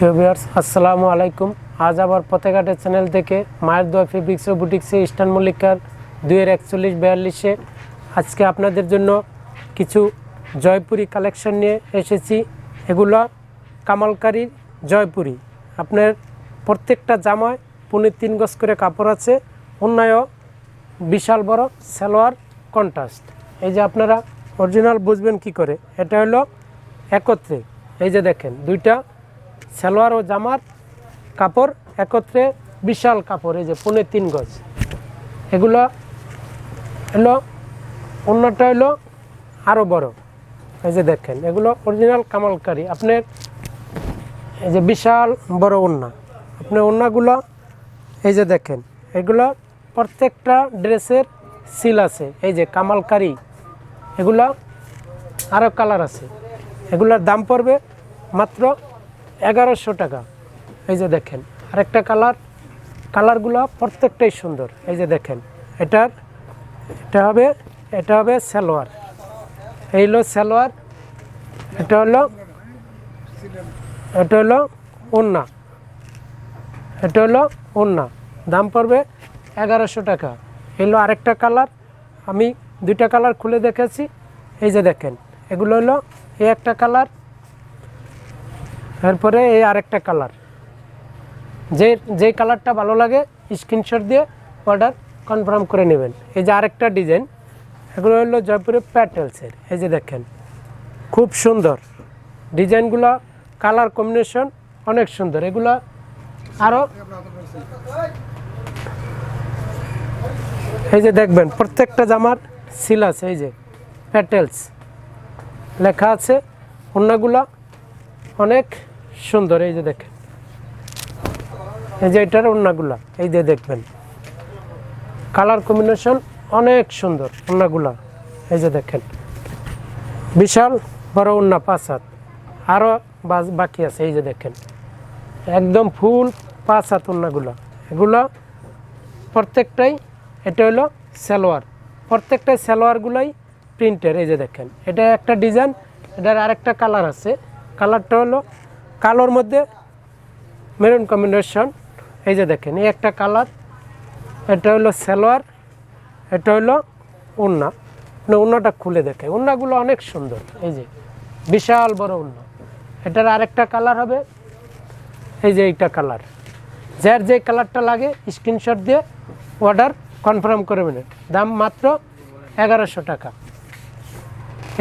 Viewers, আসসালামু আলাইকুম। আজ আবার পতেঘাটের চ্যানেল থেকে মায়ের দোয়া ফেব্রিক্স ও বুটিক্সে ইস্টার্ন মল্লিকার দুইয়ের একচল্লিশ বিয়াল্লিশে আজকে আপনাদের জন্য কিছু জয়পুরি কালেকশন নিয়ে এসেছি। এগুলো কামালকারীর জয়পুরি। আপনার প্রত্যেকটা জামায় পুনে তিন গজ করে কাপড় আছে। অন্যায় বিশাল বড় সালোয়ার কন্ট্রাস্ট। এই যে আপনারা অরিজিনাল বুঝবেন কি করে? এটা হলো একত্রে। এই যে দেখেন, দুইটা সালোয়ার ও জামার কাপড় একত্রে বিশাল কাপড়, এই যে পুনে তিন গজ। এগুলো হলো, অন্যটা হলো আরও বড়। এই যে দেখেন, এগুলো অরিজিনাল কামালকারি। আপনার এই যে বিশাল বড় ওন্না আপনার ওন্নাগুলো এই যে দেখেন, এগুলো প্রত্যেকটা ড্রেসের সিল আছে। এই যে কামালকারি, এগুলা আরও কালার আছে। এগুলোর দাম পড়বে মাত্র এগারোশো টাকা। এই যে দেখেন, আরেকটা কালার, কালারগুলো প্রত্যেকটাই সুন্দর। এই যে দেখেন, এটার, এটা হবে এটা হবে সালোয়ার। এই হলো সালোয়ার, এটা হলো এটা হলো ওন্না এটা হলো ওন্না দাম পড়বে এগারোশো টাকা। এলো আরেকটা কালার, আমি দুইটা কালার খুলে দেখেছি। এই যে দেখেন, এগুলো হলো, এই একটা কালার এরপরে এই আরেকটা কালার যে যে কালারটা ভালো লাগে স্ক্রিনশট দিয়ে অর্ডার কনফার্ম করে নেবেন। এই যে আরেকটা ডিজাইন এগুলো হলো জয়পুরের প্যাটেলসের এই যে দেখেন, খুব সুন্দর। ডিজাইনগুলো কালার কম্বিনেশন অনেক সুন্দর। এগুলো আরও এই যে দেখবেন, প্রত্যেকটা জামার সিল আছে। এই যে প্যাটেলস লেখা আছে। অন্যগুলা অনেক সুন্দর, এই যে দেখেন। এই যে এটার অন্যগুলা এই যে দেখবেন। কালার কম্বিনেশন অনেক সুন্দর অন্যগুলা এই যে দেখেন। বিশাল বড় অন্য পাঁচ হাত। আরও বাকি আছে, এই যে দেখেন। একদম ফুল পাঁচ হাত অন্যগুলো এগুলো প্রত্যেকটাই, এটা হলো সালোয়ার। প্রত্যেকটা সালোয়ারগুলোই প্রিন্টের এই যে দেখেন। এটা একটা ডিজাইন এটার আরেকটা কালার আছে। কালারটা হলো কালোর মধ্যে মেরুন কম্বিনেশন এই যে দেখেন, এই একটা কালার, এটা হলো সালোয়ার, এটা হলো উন্না। উন্নাটা খুলে দেখে। উন্নাগুলো অনেক সুন্দর, এই যে বিশাল বড় উন্না। এটার আরেকটা কালার হবে, এই যে এইটা কালার। যার যে কালারটা লাগে স্ক্রিনশট দিয়ে অর্ডার কনফার্ম করবেন দাম মাত্র এগারোশো টাকা।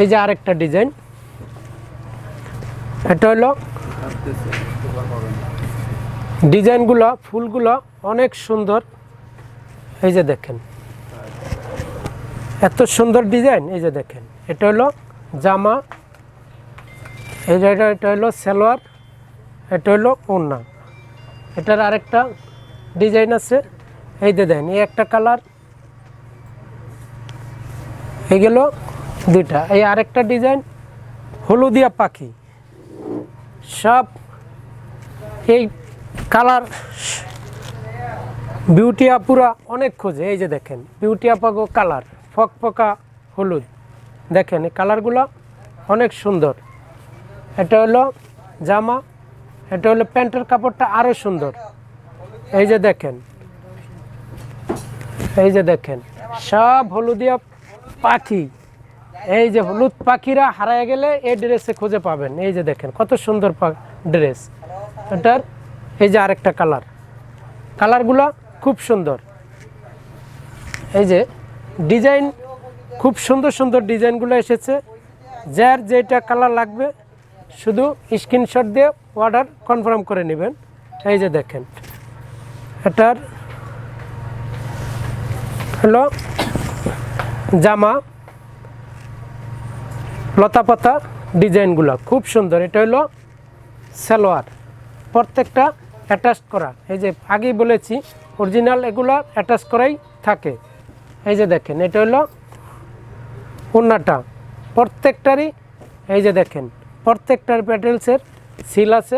এই যে আরেকটা ডিজাইন এটা হলো ডিজাইনগুলো, ফুলগুলো অনেক সুন্দর। এই যে দেখেন। এত সুন্দর ডিজাইন, এই যে দেখেন। এটা হলো জামা, এই যে এটা এটা হলো সালোয়ার, এটা হলো ওড়না। এটার আরেকটা ডিজাইন আছে। এই যে দেন এই একটা কালার, এই গেল দুইটা। এই আরেকটা ডিজাইন হলুদিয়া পাখি। সব এই কালার বিউটি আপুরা অনেক খোঁজে, এই যে দেখেন, বিউটি আপাগো কালার, ফক ফকফকা হলুদ। দেখেন, এই কালারগুলো অনেক সুন্দর। এটা হলো জামা, এটা হলো প্যান্টের কাপড়টা আরও সুন্দর। এই যে দেখেন, এই যে দেখেন, সব হলুদিয়া পাখি। এই যে হলুদ পাখিরা হারায় গেলে এই ড্রেসে খুঁজে পাবেন। এই যে দেখেন, কত সুন্দর ড্রেস। এটার এই যে আরেকটা কালার। কালারগুলো খুব সুন্দর। এই যে ডিজাইন খুব সুন্দর সুন্দর ডিজাইনগুলো এসেছে। যার যেটা কালার লাগবে, শুধু স্ক্রিনশট দিয়ে অর্ডার কনফার্ম করে নেবেন। এই যে দেখেন, এটার হলো জামা। লতাপাতা ডিজাইনগুলো। খুব সুন্দর। এটা হলো সালোয়ার। প্রত্যেকটা অ্যাটাচ করা। এই যে আগেই বলেছি অরিজিনাল এগুলো অ্যাটাচ করাই থাকে। এই যে দেখেন, এটা হলো ওন্নাটা প্রত্যেকটারই, এই যে দেখেন, প্রত্যেকটার প্যাটেলসের সিল আছে।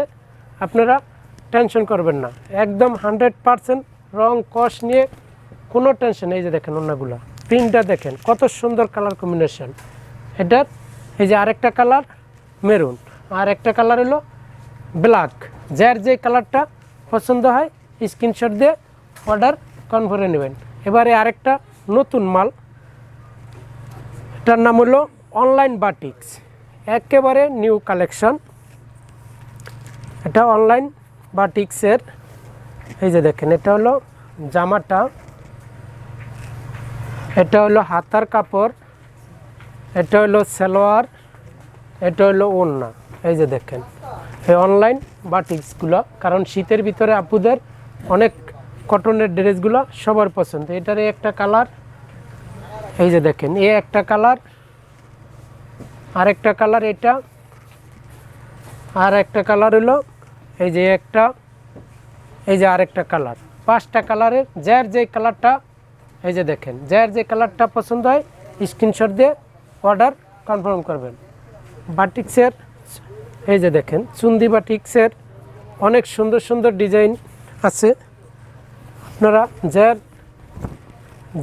আপনারা টেনশন করবেন না। একদম হান্ড্রেড পারসেন্ট রং কস নিয়ে কোনো টেনশন এই যে দেখেন অন্যগুলো প্রিন্টটা দেখেন, কত সুন্দর কালার কম্বিনেশন এটার এই যে আরেকটা কালার মেরুন, আর একটা কালার হলো ব্ল্যাক। যার যে কালারটা পছন্দ হয়, স্ক্রিনশট দিয়ে অর্ডার কনফার্ম নেবেন। এবারে আরেকটা নতুন মাল, এটার নাম হলো অনলাইন বাটিক্স। একেবারে নিউ কালেকশন। এটা অনলাইন বাটিক্সের, এই যে দেখেন, এটা হলো জামাটা, এটা হলো হাতার কাপড় এটা হলো সালোয়ার, এটা হলো ওড়না। এই যে দেখেন, এই অনলাইন বাটিক্সগুলো, কারণ শীতের ভিতরে আপুদের অনেক কটনের ড্রেসগুলো সবার পছন্দ। এটার একটা কালার এই যে দেখেন এ একটা কালার আরেকটা কালার এটা, আর একটা কালার হলো, এই যে একটা, এই যে আরেকটা কালার পাঁচটা কালারের যার যে কালারটা এই যে দেখেন, যার যে কালারটা পছন্দ হয় স্ক্রিনশট দিয়ে অর্ডার কনফার্ম করবেন। বাটিক্সের, এই যে দেখেন, চুন্দি বাটিক্সের অনেক সুন্দর সুন্দর ডিজাইন আছে। আপনারা যার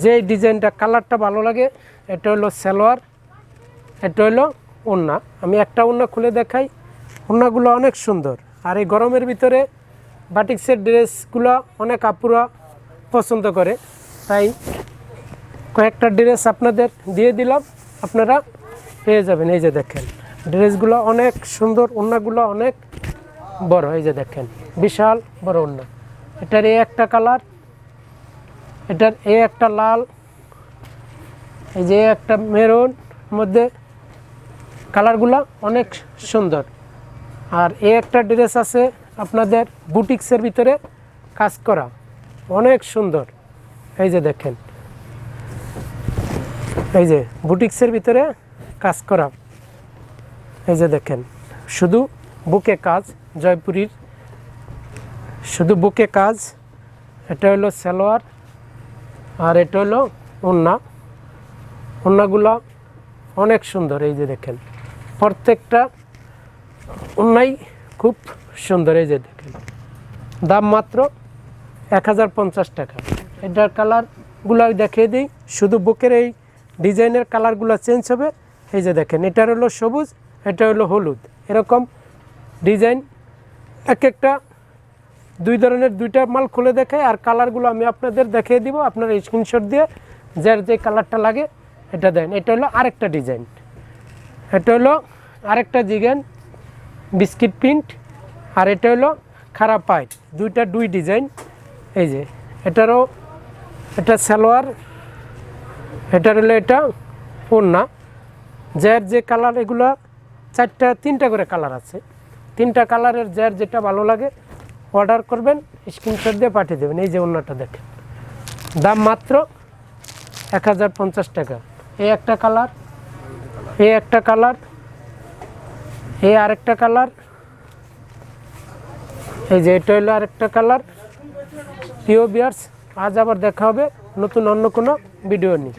যে ডিজাইনটা, কালারটা ভালো লাগে, এটা হলো সালোয়ার, এটা হলো ওড়না। আমি একটা ওড়না খুলে দেখাই, ওড়নাগুলো অনেক সুন্দর। আর এই গরমের ভিতরে বাটিক্সের ড্রেসগুলো অনেক আপুরা পছন্দ করে। তাই কয়েকটা ড্রেস আপনাদের দিয়ে দিলাম। আপনারা পেয়ে যাবেন। এই যে দেখেন, ড্রেসগুলো অনেক সুন্দর ওড়নাগুলো অনেক বড়। এই যে দেখেন, বিশাল বড় ওড়না এটার এই একটা কালার, এটার এ একটা লাল, এই যে একটা মেরুন মধ্যে কালারগুলো অনেক সুন্দর। আর এই একটা ড্রেস আছে আপনাদের বুটিক্সের ভিতরে কাজ করা, অনেক সুন্দর। এই যে দেখেন এই যে বুটিক্সের ভিতরে কাজ করা। এই যে দেখেন, শুধু বুকে কাজ, জয়পুরীর শুধু বুকে কাজ, এটা হলো সালোয়ার আর এটা হলো ওন্না। ওন্নাগুলো অনেক সুন্দর, এই যে দেখেন, প্রত্যেকটা ওন্নাই খুব সুন্দর, এই যে দেখেন। দাম মাত্র এক হাজার পঞ্চাশ টাকা। এটার কালারগুলো দেখিয়ে দিই, শুধু বুকের এই ডিজাইনের কালারগুলো চেঞ্জ হবে। এই যে দেখেন এটার হলো সবুজ, এটা হলো হলুদ। এরকম ডিজাইন এক একটা দুই ধরনের দুইটা মাল খুলে দেখায় আর কালারগুলো আমি আপনাদের দেখিয়ে দিব। আপনারা স্ক্রিনশট দিয়ে যার যে কালারটা লাগে এটা দেন। এটা হলো আরেকটা ডিজাইন। এটা হলো আরেকটা ডিজাইন, বিস্কিট প্রিন্ট। আর এটা হলো খারাপ পাইট। দুইটা দুই ডিজাইন। এই যে, এটারও এটা সালোয়ার এটার হলো এটা ওড়না যার যে কালার, এগুলো চারটা, তিনটা করে কালার আছে। তিনটা কালারের যার যেটা ভালো লাগে, অর্ডার করবেন স্ক্রিনশট দিয়ে পাঠিয়ে দেবেন। এই যে অন্যটা দেখেন। দাম মাত্র এক হাজার পঞ্চাশ টাকা। এই একটা কালার এই একটা কালার এই আরেকটা কালার, এই যে এটা হলো আরেকটা কালার। প্রিয় বিয়ার্স আজ আবার দেখা হবে নতুন অন্য কোনো ভিডিও নিয়ে।